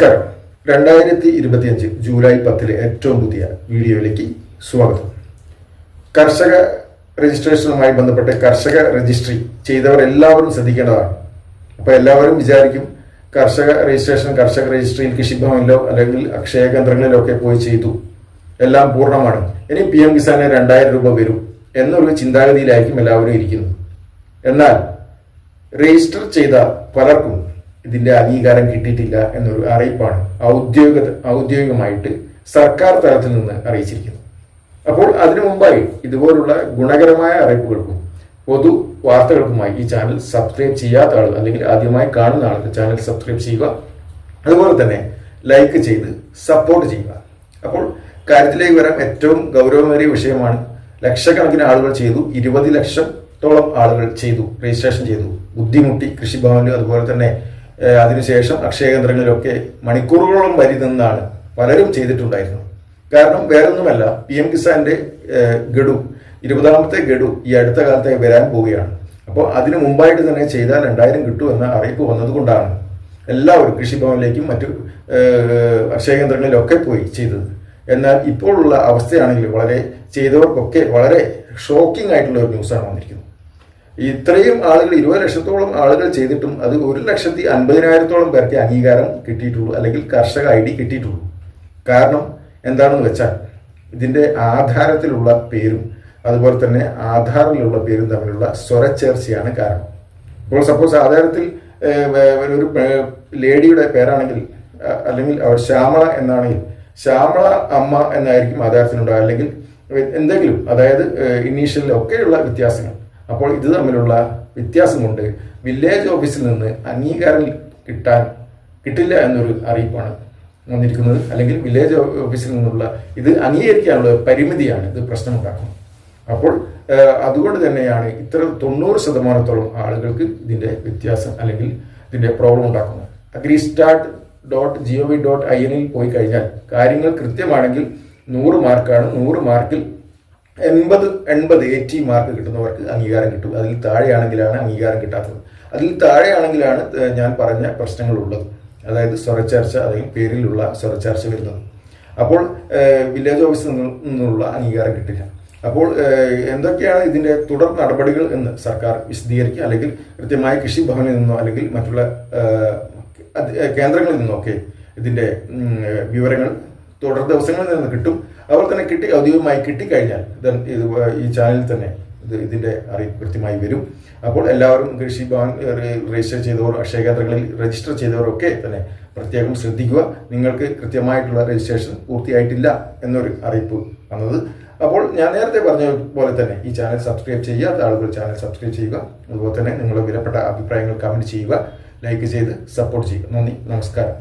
രണ്ടായിരത്തി ഇരുപത്തിയഞ്ച് ജൂലൈ പത്തിലെ ഏറ്റവും പുതിയ വീഡിയോയിലേക്ക് സ്വാഗതം. കർഷക രജിസ്ട്രേഷനുമായി ബന്ധപ്പെട്ട് കർഷക രജിസ്ട്രി ചെയ്തവർ എല്ലാവരും ശ്രദ്ധിക്കേണ്ടതാണ്. അപ്പോൾ എല്ലാവരും വിചാരിക്കും കർഷക രജിസ്ട്രേഷൻ കർഷക രജിസ്ട്രിയിൽ കൃഷിഭവനിലോ അല്ലെങ്കിൽ അക്ഷയ കേന്ദ്രങ്ങളിലോ ഒക്കെ പോയി ചെയ്തു. എല്ലാം പൂർണമാണ്. ഇനി പി എം കിസാന് രണ്ടായിരം രൂപ വരും എന്നൊരു ചിന്താഗതിയിലായിരിക്കും എല്ലാവരും ഇരിക്കുന്നത്. എന്നാൽ രജിസ്റ്റർ ചെയ്ത പലർക്കും ഇതിന്റെ അംഗീകാരം കിട്ടിയിട്ടില്ല എന്നൊരു അറിയിപ്പാണ് ഔദ്യോഗിക ഔദ്യോഗികമായിട്ട് സർക്കാർ തലത്തിൽ നിന്ന് അറിയിച്ചിരിക്കുന്നത്. അപ്പോൾ അതിനു മുമ്പായി ഇതുപോലുള്ള ഗുണകരമായ അറിയിപ്പുകൾക്കും പൊതു വാർത്തകൾക്കുമായി ഈ ചാനൽ സബ്സ്ക്രൈബ് ചെയ്യാത്ത ആൾ അല്ലെങ്കിൽ ആദ്യമായി കാണുന്ന ആൾക്ക് ചാനൽ സബ്സ്ക്രൈബ് ചെയ്യുക. അതുപോലെ തന്നെ ലൈക്ക് ചെയ്ത് സപ്പോർട്ട് ചെയ്യുക. അപ്പോൾ കാര്യത്തിലേക്ക് വരാൻ ഏറ്റവും ഗൗരവമേറിയ വിഷയമാണ് ലക്ഷക്കണക്കിന് ആളുകൾ ചെയ്തു ഇരുപത് ലക്ഷത്തോളം ആളുകൾ ചെയ്തു രജിസ്ട്രേഷൻ ചെയ്തു ബുദ്ധിമുട്ടി കൃഷിഭവനിലും അതുപോലെ തന്നെ അതിനുശേഷം അക്ഷയ കേന്ദ്രങ്ങളിലൊക്കെ മണിക്കൂറുകളോളം വരി നിന്നാണ് പലരും ചെയ്തിട്ടുണ്ടായിരുന്നു. കാരണം വേറൊന്നുമല്ല പി എം കിസാന്റെ ഗഡു ഇരുപതാമത്തെ ഗഡു ഈ അടുത്ത കാലത്തെ വരാൻ പോവുകയാണ്. അപ്പോൾ അതിന് മുമ്പായിട്ട് തന്നെ ചെയ്താൽ രണ്ടായിരം കിട്ടുമെന്ന അറിയിപ്പ് വന്നതുകൊണ്ടാണ് എല്ലാവരും കൃഷിഭവനിലേക്കും മറ്റു അക്ഷയ കേന്ദ്രങ്ങളിലൊക്കെ പോയി ചെയ്തത്. എന്നാൽ ഇപ്പോഴുള്ള അവസ്ഥയാണെങ്കിൽ വളരെ ചെയ്തവർക്കൊക്കെ വളരെ ഷോക്കിംഗ് ആയിട്ടുള്ള ഒരു ന്യൂസാണ് വന്നിരിക്കുന്നത്. ഇത്രയും ആളുകൾ ഇരുപത് ലക്ഷത്തോളം ആളുകൾ ചെയ്തിട്ടും അത് ഒരു ലക്ഷത്തി അൻപതിനായിരത്തോളം പേർക്ക് അംഗീകാരം കിട്ടിയിട്ടുള്ളൂ അല്ലെങ്കിൽ കർഷക ഐ ഡി കിട്ടിയിട്ടുള്ളൂ. കാരണം എന്താണെന്ന് വെച്ചാൽ ഇതിന്റെ ആധാരത്തിലുള്ള പേരും അതുപോലെ തന്നെ ആധാറിലുള്ള പേരും തമ്മിലുള്ള സ്വരച്ചേർച്ചയാണ് കാരണം. ഇപ്പോൾ സപ്പോസ് ആധാരത്തിൽ ഒരു ലേഡിയുടെ പേരാണെങ്കിൽ അല്ലെങ്കിൽ അവർ ശ്യാമള എന്നാണെങ്കിൽ ശ്യാമള അമ്മ എന്നായിരിക്കും ആധാരത്തിനുണ്ടാകുക അല്ലെങ്കിൽ എന്തെങ്കിലും അതായത് ഇനീഷ്യലിലൊക്കെയുള്ള വ്യത്യാസങ്ങൾ. അപ്പോൾ ഇത് തമ്മിലുള്ള വ്യത്യാസം കൊണ്ട് വില്ലേജ് ഓഫീസിൽ നിന്ന് അംഗീകാരം കിട്ടാൻ കിട്ടില്ല എന്നൊരു അറിയിപ്പാണ് വന്നിരിക്കുന്നത്. അല്ലെങ്കിൽ വില്ലേജ് ഓഫീസിൽ നിന്നുള്ള ഇത് അംഗീകരിക്കാനുള്ള പരിമിതിയാണ് ഇത് പ്രശ്നമുണ്ടാക്കുന്നത്. അപ്പോൾ അതുകൊണ്ട് തന്നെയാണ് ഇത്ര തൊണ്ണൂറ് ശതമാനത്തോളം ആളുകൾക്ക് ഇതിന്റെ വ്യത്യാസം അല്ലെങ്കിൽ ഇതിന്റെ പ്രോബ്ലം ഉണ്ടാക്കുന്നത്. Agri start dot G O V dot I എനിൽ പോയി കഴിഞ്ഞാൽ കാര്യങ്ങൾ കൃത്യമാണെങ്കിൽ നൂറ് മാർക്കാണ് നൂറ് മാർക്കിൽ എൺപത് എൺപത് എയ്റ്റി മാർക്ക് കിട്ടുന്നവർക്ക് അംഗീകാരം കിട്ടും. അതിൽ താഴെയാണെങ്കിലാണ് അംഗീകാരം കിട്ടാത്തത്. അതിൽ താഴെയാണെങ്കിലാണ് ഞാൻ പറഞ്ഞ പ്രശ്നങ്ങളുള്ളത്. അതായത് സ്വരച്ചേർച്ച അല്ലെങ്കിൽ പേരിലുള്ള സ്വരച്ചേർച്ച വരുന്നത്. അപ്പോൾ വില്ലേജ് ഓഫീസിൽ നിന്നുള്ള അംഗീകാരം കിട്ടില്ല. അപ്പോൾ എന്തൊക്കെയാണ് ഇതിന്റെ തുടർ നടപടികൾ എന്ന് സർക്കാർ വിശദീകരിക്കുക? അല്ലെങ്കിൽ കൃത്യമായ കൃഷിഭവനിൽ നിന്നോ അല്ലെങ്കിൽ മറ്റുള്ള കേന്ദ്രങ്ങളിൽ നിന്നോ ഒക്കെ ഇതിന്റെ വിവരങ്ങൾ തുടർ ദിവസങ്ങളിൽ നിന്ന് കിട്ടും. അതുപോലെ തന്നെ കിട്ടി ഔദ്യോഗികമായി കിട്ടിക്കഴിഞ്ഞാൽ ഇത് ഈ ചാനലിൽ തന്നെ ഇത് ഇതിന്റെ അറിയിപ്പ് കൃത്യമായി വരും. അപ്പോൾ എല്ലാവരും കൃഷി ഭവൻ രജിസ്റ്റർ ചെയ്തവർ അക്ഷയ കേന്ദ്രങ്ങളിൽ രജിസ്റ്റർ ചെയ്തവരൊക്കെ തന്നെ പ്രത്യേകം ശ്രദ്ധിക്കുക. നിങ്ങൾക്ക് കൃത്യമായിട്ടുള്ള രജിസ്ട്രേഷൻ പൂർത്തിയായിട്ടില്ല എന്നൊരു അറിയിപ്പ് വന്നത്. അപ്പോൾ ഞാൻ നേരത്തെ പറഞ്ഞ പോലെ തന്നെ ഈ ചാനൽ സബ്സ്ക്രൈബ് ചെയ്യാത്ത ആളുകൾ ചാനൽ സബ്സ്ക്രൈബ് ചെയ്യുക. അതുപോലെ തന്നെ നിങ്ങളുടെ വിലപ്പെട്ട അഭിപ്രായങ്ങൾ കമന്റ് ചെയ്യുക ലൈക്ക് ചെയ്ത് സപ്പോർട്ട് ചെയ്യുക. നന്ദി നമസ്കാരം.